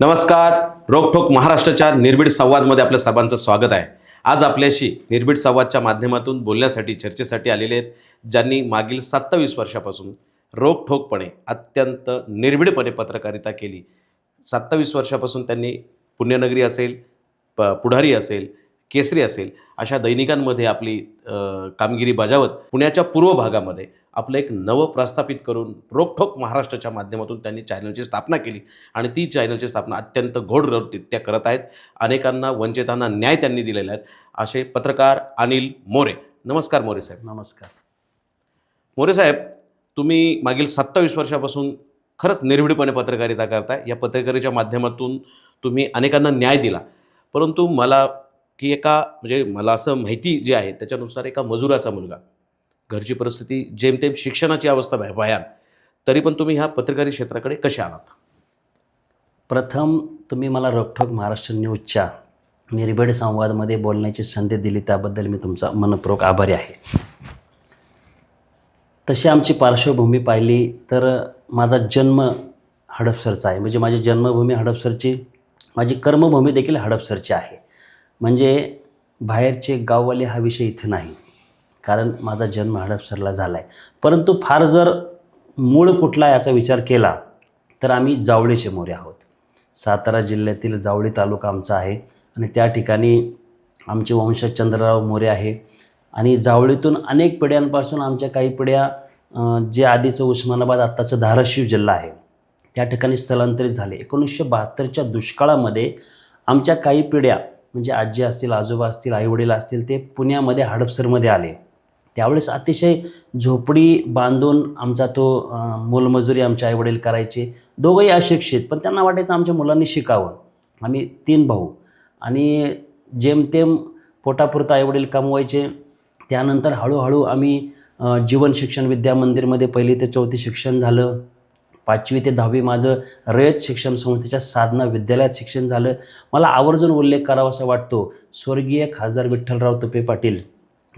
नमस्कार रोखोक महाराष्ट्राच्या निर्भीड संवादमध्ये आपल्या सर्वांचं स्वागत आहे. आज आपल्याशी निर्भीड संवादच्या माध्यमातून बोलण्यासाठी चर्चेसाठी आलेले आहेत ज्यांनी मागील सत्तावीस वर्षापासून रोखठोकपणे अत्यंत निर्भीडपणे पत्रकारिता केली. सत्तावीस वर्षापासून त्यांनी पुण्यनगरी असेल प पुढारी असेल केसरी असेल अशा दैनिकांमध्ये आपली कामगिरी बजावत पुण्याच्या पूर्व भागामध्ये आपलं एक नवं प्रस्थापित करून रोकठोक महाराष्ट्राच्या माध्यमातून त्यांनी चॅनलची स्थापना केली. आणि ती चॅनलची स्थापना अत्यंत घोड त्या करत आहेत. अनेकांना वंचितांना न्याय त्यांनी दिलेला आहे. असे पत्रकार अनिल मोरे. नमस्कार मोरे साहेब. नमस्कार. मोरे साहेब तुम्ही मागील सत्तावीस वर्षापासून खरंच निर्भीडपणे पत्रकारिता करताय. या पत्रकारितेच्या माध्यमातून तुम्ही अनेकांना न्याय दिला. परंतु मला की एका म्हणजे मला असं माहिती जी आहे त्याच्यानुसार एका मजुराचा मुलगा घरची परिस्थिती जेमतेम शिक्षणाची अवस्था भय- भयान. तरी पण तुम्ही ह्या पत्रकारी क्षेत्राकडे कसे आलात? प्रथम तुम्ही मला रोखोक महाराष्ट्र न्यूजच्या निर्भेड संवादमध्ये बोलण्याची संधी दिली त्याबद्दल मी तुमचा मनपूर्वक आभारी आहे. तशी आमची पार्श्वभूमी पाहिली तर माझा जन्म हडपसरचा आहे. म्हणजे माझी जन्मभूमी हडपसरची माझी कर्मभूमी देखील हडपसरची आहे. म्हणजे बाहेरचे गाववाले हा विषय इथे नाही. कारण माझा जन्म हडपसरला झाला आहे परंतु फार जर मूळ कुठला याचा विचार केला तर आम्ही जावळीचे मोरे आहोत. सातारा जिल्ह्यातील जावळी तालुका आमचा आहे आणि त्या ठिकाणी आमचे वंशज चंद्रराव मोरे आहे. आणि जावळीतून अनेक पिढ्यांपासून आमच्या काही पिढ्या जे आधीचं उस्मानाबाद आत्ताचं धाराशिव जिल्हा आहे त्या ठिकाणी स्थलांतरित झाले. एकोणीसशे बहात्तरच्या दुष्काळामध्ये आमच्या काही पिढ्या म्हणजे आजी असतील आजोबा असतील आईवडील असतील ते पुण्यामध्ये हडपसरमध्ये आले. त्यावेळेस अतिशय झोपडी बांधून आमचा तो मोलमजुरी आमचे आईवडील करायचे. दोघंही अशिक्षित पण त्यांना वाटायचं आमच्या मुलांनी शिकावं. आम्ही तीन भाऊ. आणि जेमतेम पोटापुरतं आईवडील कमवायचे. त्यानंतर हळूहळू आम्ही जीवन शिक्षण विद्या मंदिरमध्ये पहिली ते चौथी शिक्षण झालं. पाचवी ते दहावी माझं रयत शिक्षण संस्थेच्या साधना विद्यालयात शिक्षण झालं. मला आवर्जून उल्लेख करावासा वाटतो. स्वर्गीय खासदार विठ्ठलराव तुपे पाटील.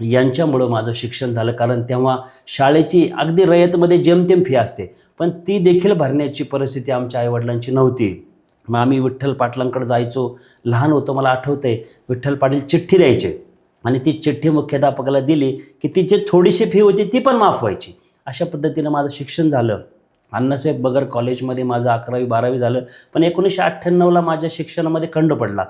यांच्यामुळं माझं शिक्षण झालं. कारण तेव्हा शाळेची अगदी रयतमध्ये जेमतेम फी असते. पण ती देखील भरण्याची परिस्थिती आमच्या आईवडिलांची नव्हती. मग आम्ही विठ्ठल पाटलांकडे जायचो. लहान होतो मला आठवतं आहे विठ्ठल पाटील चिठ्ठी द्यायचे. आणि ती चिठ्ठी मुख्याध्यापकाला दिली की तिची थोडीशी फी होती ती पण माफ व्हायची. अशा पद्धतीनं माझं शिक्षण झालं. अण्णासाहेब बगर कॉलेजमध्ये माझं अकरावी बारावी झालं. पण एकोणीसशे अठ्ठ्याण्णवला माझ्या शिक्षणामध्ये खंड पडला.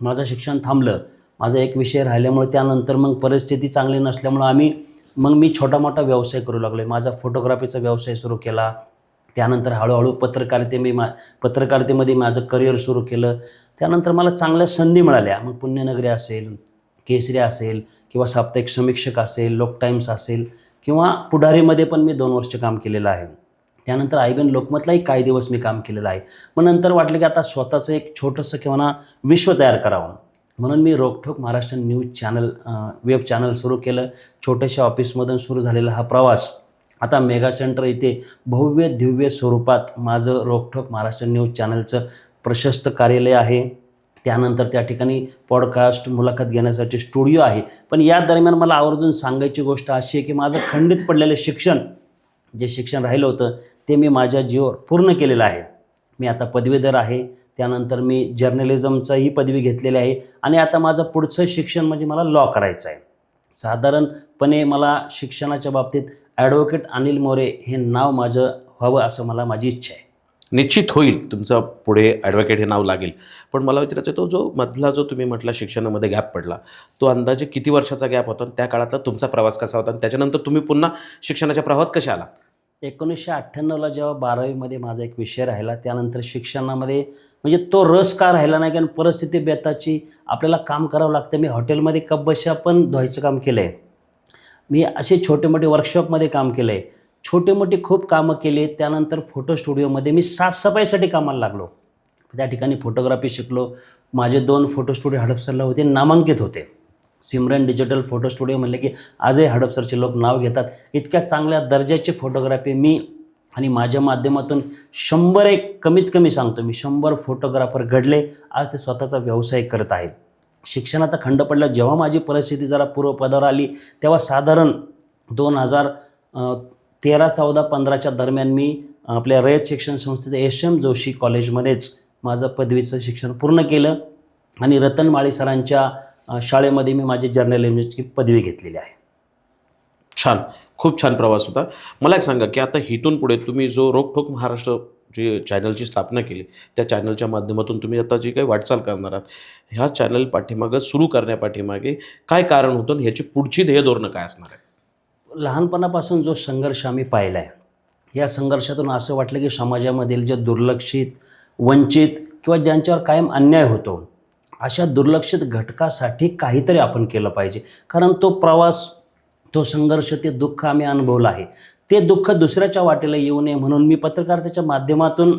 माझं शिक्षण थांबलं. माझा एक विषय राहिल्यामुळे त्यानंतर मग परिस्थिती चांगली नसल्यामुळं आम्ही मग मी छोटा मोठा व्यवसाय करू लागलो. आहे माझा फोटोग्राफीचा व्यवसाय सुरू केला. त्यानंतर हळूहळू पत्रकारिते मी मा पत्रकारितेमध्ये माझं करिअर सुरू केलं. त्यानंतर मला चांगल्या संधी मिळाल्या. मग पुण्यनगरी असेल केसरी असेल किंवा साप्ताहिक समीक्षक असेल लोक टाईम्स असेल किंवा पुढारीमध्ये पण मी दोन वर्ष काम केलेलं आहे. त्यानंतर आयबीएन लोकमतलाही काही दिवस मी काम केलेलं आहे. मग नंतर वाटलं की आता स्वतःचं एक छोटंसं किंवा ना विश्व तयार करावं. म्हणून मी Rokthok Maharashtra news channel web channel सुरू केलं. छोट्याशा ऑफिसमधून सुरू झालेला हा प्रवास. आता मेगा सेंटर इथे भव्य दिव्य स्वरूपात माझं रोकठोक महाराष्ट्र न्यूज चॅनलचं प्रशस्त कार्यालय आहे. त्यानंतर त्या ठिकाणी पॉडकास्ट मुलाखत घेण्यासाठी स्टुडिओ आहे. पण या दरम्यान मला आवर्जून सांगायची गोष्ट अशी आहे की माझं खंडित पडलेलं शिक्षण जे शिक्षण राहिलं होतं ते मी माझ्या जीवावर पूर्ण केलेलं आहे. मी आता पदवीधर आहे त्यानंतर मी जर्नलिझमचाही पदवी घेतलेली आहे आणि आता माझं पुढचं शिक्षण म्हणजे मला लॉ करायचं आहे. साधारणपणे मला शिक्षणाच्या बाबतीत ॲडव्होकेट अनिल मोरे हे नाव माझं व्हावं असं मला माझी इच्छा आहे. निश्चित होईल तुमचं पुढे ॲडव्होकेट हे नाव लागेल. पण मला विचारायचं तो जो मधला जो तुम्ही म्हटला शिक्षणामध्ये गॅप पडला तो अंदाजे किती वर्षाचा गॅप होता आणि त्या काळातला तुमचा प्रवास कसा होता आणि त्याच्यानंतर तुम्ही पुन्हा शिक्षणाच्या प्रवाहात कशा आला एकोणीसशे अठ्ठ्याण्णवला जेव्हा बारावीमध्ये माझा एक विषय राहिला त्यानंतर शिक्षणामध्ये म्हणजे तो रस का राहिला नाही कारण परिस्थिती बेताची आपल्याला काम करावं लागतं. मी हॉटेलमध्ये कब्बशा पण धुवायचं काम केलं आहे मी असे छोटे मोठे वर्कशॉपमध्ये काम केलं आहे छोटे मोठे खूप कामं केली त्यानंतर फोटो स्टुडिओमध्ये मी साफसफाईसाठी कामाला लागलो. त्या ठिकाणी फोटोग्राफी शिकलो. माझे दोन फोटो स्टुडिओ हडपसरला होते नामांकित होते. सिमरन डिजिटल फोटो स्टुडिओ म्हणले की आजही हडपसरचे लोक नाव घेतात. इतक्या चांगल्या दर्जाची फोटोग्राफी मी आणि माझ्या माध्यमातून शंभर एक कमीत कमी सांगतो मी शंभर फोटोग्राफर घडले आज ते स्वतःचा व्यवसाय करत आहेत. शिक्षणाचा खंड पडला जेव्हा माझी परिस्थिती जरा पूर्वपदावर आली तेव्हा साधारण दोन हजार तेरा चौदा पंधराच्या दरम्यान मी आपल्या रयत शिक्षण संस्थेचं एस एम जोशी कॉलेजमध्येच माझं पदवीचं शिक्षण पूर्ण केलं आणि रतन माळी सरांच्या शाळेमध्ये मी माझी जर्नलिझमची पदवी घेतलेली आहे. छान. खूप छान प्रवास होता. मला एक सांगा की आता इथून पुढे तुम्ही जो रोकठोक महाराष्ट्र जी चॅनलची स्थापना केली त्या चॅनलच्या माध्यमातून तुम्ही आता जी काही वाटचाल करणार आहात ह्या चॅनल पाठीमागं सुरू करण्यापाठीमागे काय कारण होतं आणि ह्याची पुढची ध्येय धोरणं काय असणार आहे? लहानपणापासून जो संघर्ष आम्ही पाहिला आहे या संघर्षातून असं वाटलं की समाजामधील जे दुर्लक्षित वंचित किंवा ज्यांच्यावर कायम अन्याय होतो अशा दुर्लक्षित घटकासाठी काहीतरी आपण केलं पाहिजे. कारण तो प्रवास तो संघर्ष ते दुःख आम्ही अनुभवलं आहे. ते दुःख दुसऱ्याच्या वाटेला येऊ नये म्हणून मी पत्रकारितेच्या माध्यमातून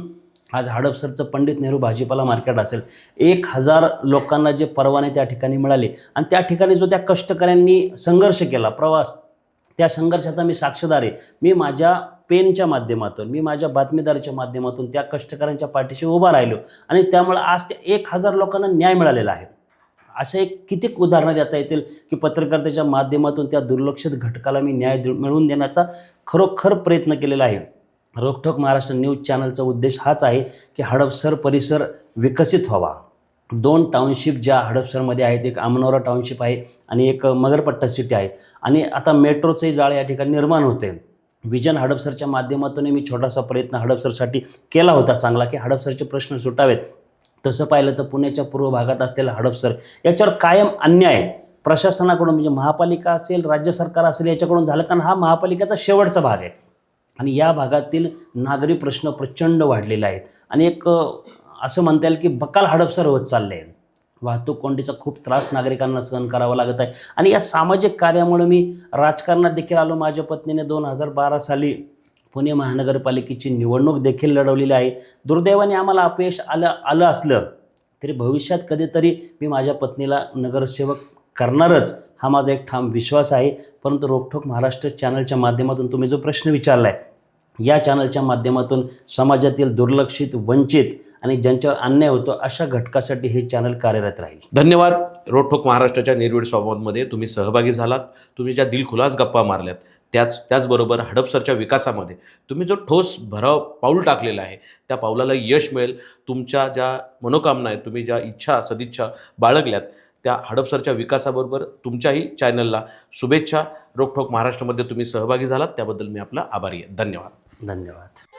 आज हडपसरचं पंडित नेहरू भाजीपाला मार्केट असेल एक हजार लोकांना जे परवाने त्या ठिकाणी मिळाले आणि त्या ठिकाणी जो त्या कष्टकऱ्यांनी संघर्ष केला प्रवास त्या संघर्षाचा मी साक्षीदार आहे. मी माझ्या पेनच्या माध्यमातून मी माझ्या बातमीदारीच्या माध्यमातून त्या कष्टकऱ्यांच्या पाठीशी उभा राहिलो आणि त्यामुळे आज त्या एक हजार लोकांना न्याय मिळालेला आहे. असे एक कितीक उदाहरणं देता येतील की पत्रकारितेच्या माध्यमातून त्या दुर्लक्षित घटकाला मी न्याय दे- मिळवून देण्याचा खरोखर प्रयत्न केलेला आहे. रोखठोक महाराष्ट्र न्यूज चॅनलचा उद्देश हाच आहे की हडपसर परिसर विकसित व्हावा. दोन टाउनशिप ज्या हडपसरमध्ये आहेत एक अमनोरा टाउनशिप आहे आणि एक मगरपट्टा सिटी आहे. आणि आता मेट्रोचंही जाळ या ठिकाणी निर्माण होते. विजन हडपसरच्या माध्यमातून मी छोटासा प्रयत्न हडपसरसाठी केला होता चांगला की हडपसरचे प्रश्न सुटावेत. तसं पाहिलं तर पुण्याच्या पूर्व भागात असलेला हडपसर याच्यावर कायम अन्याय प्रशासनाकडून म्हणजे महापालिका असेल राज्य सरकार असेल याच्याकडून झालं कारण हा महापालिकेचा शेवटचा भाग आहे. आणि या भागातील नागरी प्रश्न प्रचंड वाढलेले आहेत. आणि एक असं म्हणता येईल की बकाल हडपसर होत चालले आहे वाहतूक कोंडीचा खूप त्रास नागरिकांना सहन करावा लागत आहे. आणि या सामाजिक कार्यामुळे मी राजकारणात देखील आलो. माझ्या पत्नीने दोन हजार बारा साली पुणे महानगरपालिकेची निवडणूक देखील लढवलेली आहे. दुर्दैवाने आम्हाला अपयश आलं आलं असलं तरी भविष्यात कधीतरी मी माझ्या पत्नीला नगरसेवक करणारच हा माझा एक ठाम विश्वास आहे. परंतु रोखठोक महाराष्ट्र चॅनलच्या माध्यमातून तुम्ही जो प्रश्न विचारला आहे या चॅनलच्या माध्यमातून समाजातील दुर्लक्षित वंचित आणि ज्यांच्यावर अन्याय होतो अशा घटकासाठी हे चॅनल कार्यरत राहील. धन्यवाद. रोडठोक महाराष्ट्राच्या निर्भीड संवादमध्ये तुम्ही सहभागी झालात. तुम्ही ज्या दिलखुलास गप्पा मारल्यात त्याच त्याचबरोबर हडपसरच्या विकासामध्ये तुम्ही जो ठोस भराव पाऊल टाकलेला आहे त्या पावलाला यश मिळेल. तुमच्या ज्या मनोकामना आहेत तुम्ही ज्या इच्छा सदिच्छा बाळगल्यात त्या हडपसरच्या विकासाबरोबर तुमच्याही चॅनलला शुभेच्छा. रोकठोक महाराष्ट्रामध्ये तुम्ही सहभागी झालात. त्याबद्दल मी आपला आभारी आहे. धन्यवाद. धन्यवाद.